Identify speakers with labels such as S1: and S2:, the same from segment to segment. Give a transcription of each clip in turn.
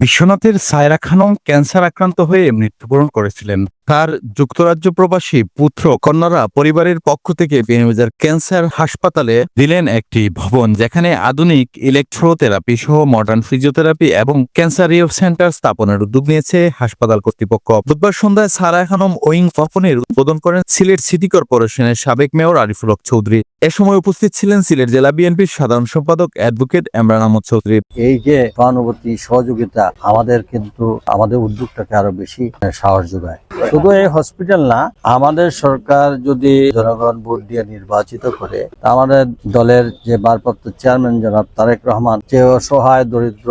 S1: বিশ্বনাথের Saira Khanam cancer আক্রান্ত হয়ে মৃত্যুবরণ করেছিলেন। তার যুক্তরাজ্য প্রবাসী পুত্র কন্যারা পরিবারের পক্ষ থেকে বিএনবাজার ক্যান্সার হাসপাতালে দিলেন একটি ভবন, যেখানে আধুনিক ইলেকট্রোথেরাপি সহ মডার্ন ফিজিওথেরাপি এবং ক্যান্সার সেন্টার স্থাপনের উদ্যোগ নিয়েছে হাসপাতাল কর্তৃপক্ষ। বুধবার সন্ধ্যায় সারা খানম ওয়িং ভবনের উদ্বোধন করেন সিলেট সিটি কর্পোরেশনের সাবেক মেয়র আরিফুল হক চৌধুরী। এ সময় উপস্থিত ছিলেন সিলেট জেলা বিএনপির সাধারণ সম্পাদক অ্যাডভোকেট এমরান আহমদ চৌধুরী।
S2: এই যে সহানুভূতি, সহযোগিতা আমাদের কিন্তু, আমাদের উদ্যোগটাকে আরও বেশি সাহস যোগায়। শুধু এই হসপিটাল না, আমাদের সরকার যদি জনগণ ভোট দিয়ে নির্বাচিত করে আমাদের দলের যে ভারপ্রাপ্ত চেয়ারম্যান জনাব তারেক রহমান, যে অসহায়, দরিদ্র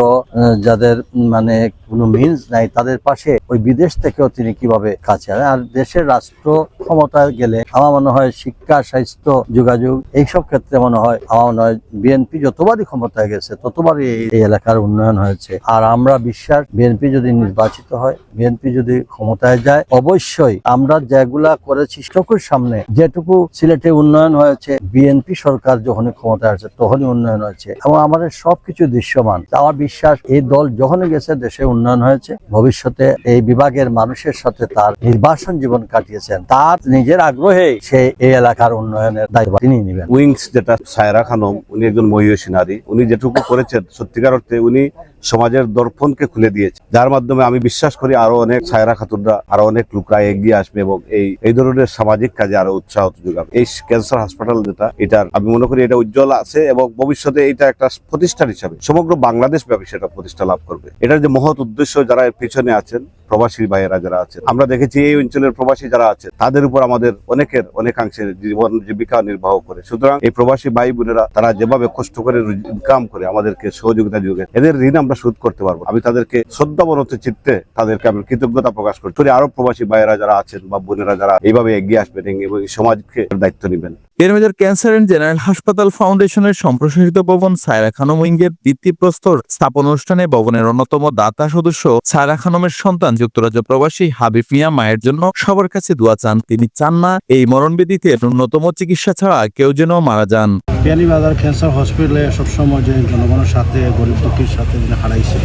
S2: যাদের মানে কোনো মিনস নাই, তাদের পাশে ওই বিদেশ থেকেও তিনি কীভাবে কাছে। আর দেশের রাষ্ট্র ক্ষমতায় গেলে আমার মনে হয় শিক্ষা, স্বাস্থ্য, যোগাযোগ, এইসব ক্ষেত্রে মনে হয়, আমার মনে হয় বিএনপি যতবারই ক্ষমতায় গেছে, ততবারই এই- এলাকার উন্নয়ন হয়েছে আর আমরা বিশ্বাস বিএনপি যদি নির্বাচিত হয় বিএনপি যদি ক্ষমতায় যায় অবশ্যই আমরা যেগুলা করেছি চোখের সামনে, যেটুকু সিলেটে উন্নয়ন হয়েছে বিএনপি সরকার যখনই ক্ষমতায় আছে তখনই উন্নয়ন হয়েছে এবং আমাদের সবকিছু দৃশ্যমান। আমার বিশ্বাস, এই দল যখনই গেছে দেশে উন্নয়ন হয়েছে, ভবিষ্যতে এই বিভাগের মানুষের সাথে তার নির্বাসন জীবন কাটিয়েছেন। তার নিজের আগ্রহে সে এই এলাকার উন্নয়নের দায়িত্ব তিনি নেবেন।
S3: উইংস যেটা, সায়রা খানম, উনি একজন মহিষী নারী। উনি যেটুকু করেছেন, সত্যিকার অর্থে উনি সমাজের দর্পণকে খুলে দিয়েছে। যার মাধ্যমে আমি বিশ্বাস করি আরও অনেক সায়রা খাতুনরা, আরও অনেক লোকরা এগিয়ে আসবে এবং এই এই ধরনের সামাজিক কাজে আরও উৎসাহ যোগাবে। এই ক্যান্সার হাসপাতাল যেটা, এটার, আমি মনে করি এটা উজ্জ্বল আছে এবং ভবিষ্যতে এটা একটা প্রতিষ্ঠান হিসাবে সমগ্র বাংলাদেশ ব্যাপী সেটা প্রতিষ্ঠা লাভ করবে। এটার যে মহৎ উদ্দেশ্য যারা পিছনে আছেন প্রবাসী ভাইয়েরা যারা আছেন, আমরা দেখেছি এই অঞ্চলের প্রবাসী যারা আছে তাদের উপর আমাদের অনেকের অনেকাংশে জীবন জীবিকা নির্বাহ করে। সুতরাং এই প্রবাসী ভাই বোনেরা, তারা যেভাবে কষ্ট করে ইনকাম করে আমাদেরকে সহযোগিতা যোগায় এদের ঋণ আমরা শোধ করতে পারব। আমি তাদেরকে শ্রদ্ধাবনত চিত্তে তাদেরকে আমি কৃতজ্ঞতা প্রকাশ করি। তোরে আরও প্রবাসী ভাইয়েরা যারা আছেন বা বোনেরা যারা এইভাবে এগিয়ে আসবেন এবং সমাজকে দায়িত্ব নেবেন।
S1: বিএনবাজার ক্যান্সার এন্ড জেনারেল হাসপাতাল ফাউন্ডেশনের সম্প্রসারিত ভবন সায়রা খানম উইঙ্গের ভিত্তিপ্রস্তর স্থাপন অনুষ্ঠানে ভবনের অন্যতম দাতা সদস্য সায়রা খানমের সন্তান যুক্তরাজ্য প্রবাসী হাবিব মিয়া মায়ের জন্য সবার কাছে দোয়া চান। তিনি চান না এই মরণবেদিতে ন্যূনতম চিকিৎসা ছাড়া কেউ যেন মারা যান।
S4: বিয়ানীবাজার ক্যান্সার হসপিটালে সবসময় যে জনগণের সাথে, গরিব দুঃখীর সাথে হারাইছে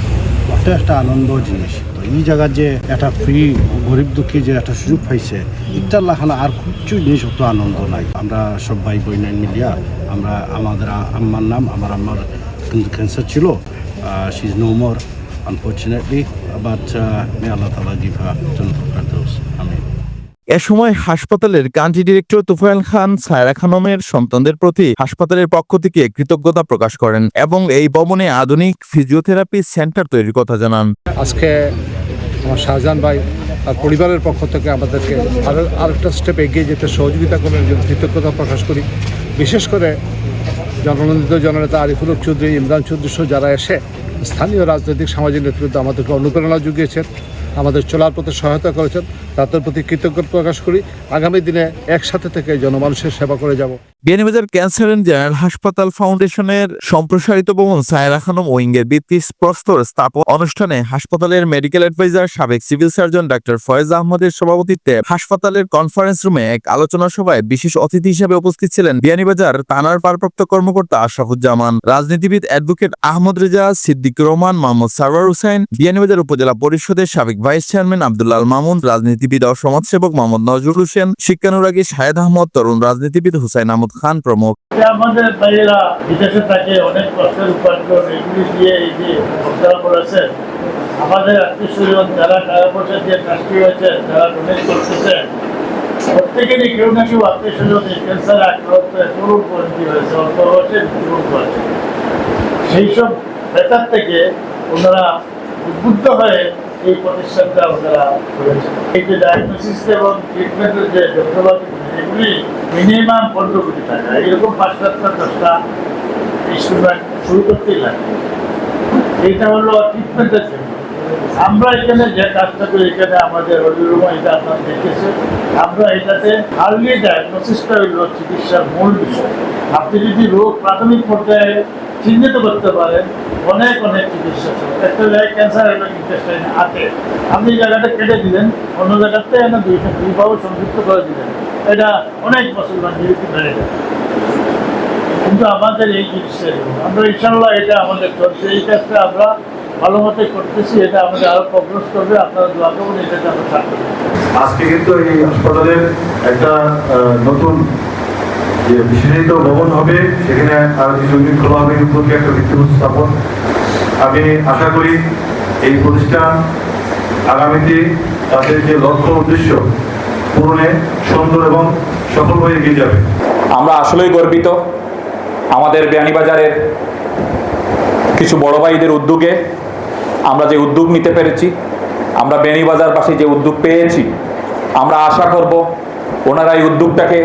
S4: ওটা একটা আনন্দ জিনিস। তো এই জায়গার যে একটা ফ্রি গরিব দুঃখী যে একটা সুযোগ পাইছে ইটার লাখানা আর কিছু জিনিস অত আনন্দ নাই। আমরা সব ভাই বইনাই মিলিয়া, আমরা আমাদের আম্মার নাম, আমার আম্মার ক্যান্সার ছিল she is no more unfortunately but Allah তালা গিভ আমি
S1: এ সময় হাসপাতালের কান্ট্রি ডিরেক্টর তুফাইল খান সায়রা খানমের সন্তানদের প্রতি হাসপাতালের পক্ষ থেকে কৃতজ্ঞতা প্রকাশ করেন এবং এই ভবনে আধুনিক ফিজিওথেরাপি সেন্টার তৈরির কথা জানান।
S5: আজকে আমার শাহজাহান ভাই আর পরিবারের পক্ষ থেকে আমাদেরকে আরও আরেকটা স্টেপ এগিয়ে যেতে সহযোগিতা করার জন্য কৃতজ্ঞতা প্রকাশ করি। বিশেষ করে জননন্দিত জননেতা আরিফুল চৌধুরী ইমরান চৌধুরী সহ যারা এসে স্থানীয় রাজনৈতিক সামাজিক নেতৃত্ব আমাদেরকে অনুপ্রেরণা জুগিয়েছেন আমাদের চলার পথে সহায়তা করেছেন তাদের প্রতি কৃতজ্ঞতা প্রকাশ করি। আগামী দিনে একসাথে থেকে জনমানুষের সেবা করে যাব।
S1: বিয়ানীবাজার ক্যান্সার এন্ড জেনারেল হাসপাতাল ফাউন্ডেশনের সম্প্রসারিত ভবন সায়রা খানম ওয়িংয়ের ভিত্তি প্রস্তর স্থাপন অনুষ্ঠানে হাসপাতালের মেডিকেল অ্যাডভাইজার, সাবেক সিভিল সার্জন ডাক্তার ফয়েজ আহমদের সভাপতিত্বে হাসপাতালের কনফারেন্স রুমে এক আলোচনা সভায় বিশেষ অতিথি হিসেবে উপস্থিত ছিলেন বিয়ানীবাজার থানার ভারপ্রাপ্ত কর্মকর্তা আশরাফুজ্জামান, রাজনীতিবিদ অ্যাডভোকেট আহমদ রেজা, সিদ্দিক রহমান, মোহাম্মদ সারওয়ার হুসাইন বিয়ানীবাজার উপজেলা পরিষদের সাবেক ভাইস চেয়ারম্যান আব্দুল্লাহ মামুন, রাজনীতিবিদ ও সমাজসেবক মোহাম্মদ নজরুল হোসেন, শিক্ষানুরাগী শাহেদ আহমদ, তরুণ রাজনীতিবিদ হুসাইন আহমদ খান প্রমুখ।
S6: আমাদের ভাইয়েরা বিদেশে থাকে, অনেক কষ্টের উপার্জন, এগুলি দিয়ে এই যে করেছেন আমাদের আত্মীয় যারা পয়সা দিয়ে হয়েছে, যারা ডোনেট প্রত্যেকেরই কেউ না কেউ আত্মীয় স্বজন ক্যান্সার আক্রান্ত পরিণতি হয়েছে অল্প করেছে। সেই সব থেকে ওনারা উদ্বুদ্ধ হয়ে এই প্রতিষ্ঠানটা ওনারা করেছে এই যে ডায়াগনোসিস এবং ট্রিটমেন্টের যে যন্ত্রপাতি, এগুলি মিনিমাম পনেরো কোটি টাকা। এরকম পাঁচ সাতটা দশটা ইনস্ট্রুমেন্ট শুরু করতেই লাগে এইটা হলো ট্রিটমেন্টের জন্য। আমরা এখানে যে কাজটা করি, এখানে আমাদের অলিরুমা এটা আপনার দেখেছে আমরা এটাতে আর্লি ডায়াগনোসিসটা হইল চিকিৎসার মূল বিষয়। আপনি যদি রোগ প্রাথমিক পর্যায়ে চিহ্নিত করতে পারেন অনেক অনেক চিকিৎসা আছে। একটা জায়গায় ক্যান্সার হলো ইন্টেস্টাইন হাতে আপনি জায়গাটা কেটে দিলেন, অন্য জায়গাতে এনে দুইটা দুইভাবে সংযুক্ত করে দিলেন। এটা অনেক মুসলমান জীবিত বেড়ে যায় কিন্তু আমাদের এই নেই। আমরা ইনশাল্লাহ এটা আমাদের চলছে। এই কাজটা আমরা ভালো মতো করতেছি। এটা আমাদের আরও প্রগ্রেস করবে। আপনারা দোয়া করবেন, এটাতে আমরা
S7: আজকে কিন্তু এই হাসপাতালের একটা নতুন যে বিশেষিত ভবন হবে, সেখানে আরও কিছু খোলা হবে একটা ভিত্তিভূত স্থাপন আমি আশা করি এই প্রতিষ্ঠান আগামীতে তাদের যে লক্ষ্য উদ্দেশ্য পূরণে সুন্দর এবং সফল হয়ে এগিয়ে যাবে।
S8: আমরা আসলেই গর্বিত আমাদের বিয়ানীবাজারের কিছু বড় ভাইদের উদ্যোগে আমরা যে উদ্যোগ নিতে পেরেছি, আমরা বেণীবাজারবাসী যে উদ্যোগ পেয়েছি, আমরা আশা করব ওনারা এই উদ্যোগটাকে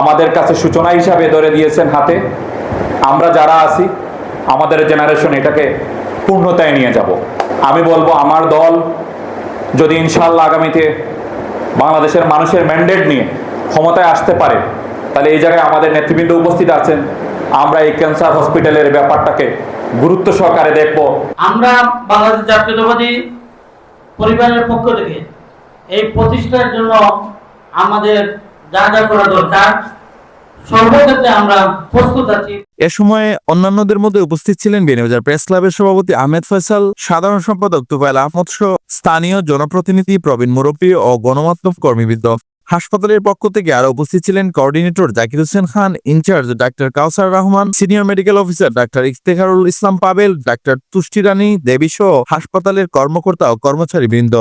S8: আমাদের কাছে সূচনা হিসাবে ধরে দিয়েছেন হাতে। আমরা যারা আছি, আমাদের জেনারেশন এটাকে পূর্ণতায় নিয়ে যাব। আমি বলব, আমার দল যদি ইনশাল্লাহ আগামীতে বাংলাদেশের মানুষের ম্যান্ডেট নিয়ে ক্ষমতায় আসতে পারে, তাহলে এই জায়গায় আমাদের নেতৃবৃন্দ উপস্থিত আছেন। আমরা এই ক্যান্সার হসপিটালের ব্যাপারটাকে গুরুত্ব সহকারে দেখব।
S9: আমরা বাংলাদেশ জাতীয়তাবাদী পরিবারের পক্ষ থেকে এই প্রতিষ্ঠার জন্য আমাদের
S1: এ সময় অন্যান্যদের মধ্যে উপস্থিত ছিলেন প্রেস ক্লাবের সভাপতি আহমেদ ফয়সাল, সাধারণ সম্পাদক তুফাইল আহমদ স্থানীয় জনপ্রতিনিধি প্রবীণ মুরব্বী ও গণমাধ্যম কর্মীবৃন্দ। হাসপাতালের পক্ষ থেকে আরও উপস্থিত ছিলেন coordinator Zakir Hossain Khan, in charge doctor Kausar Rahman senior medical officer doctor Iftekharul Islam Pavel, doctor Tushti Rani Debi সহ হাসপাতালের কর্মকর্তা ও কর্মচারী বৃন্দ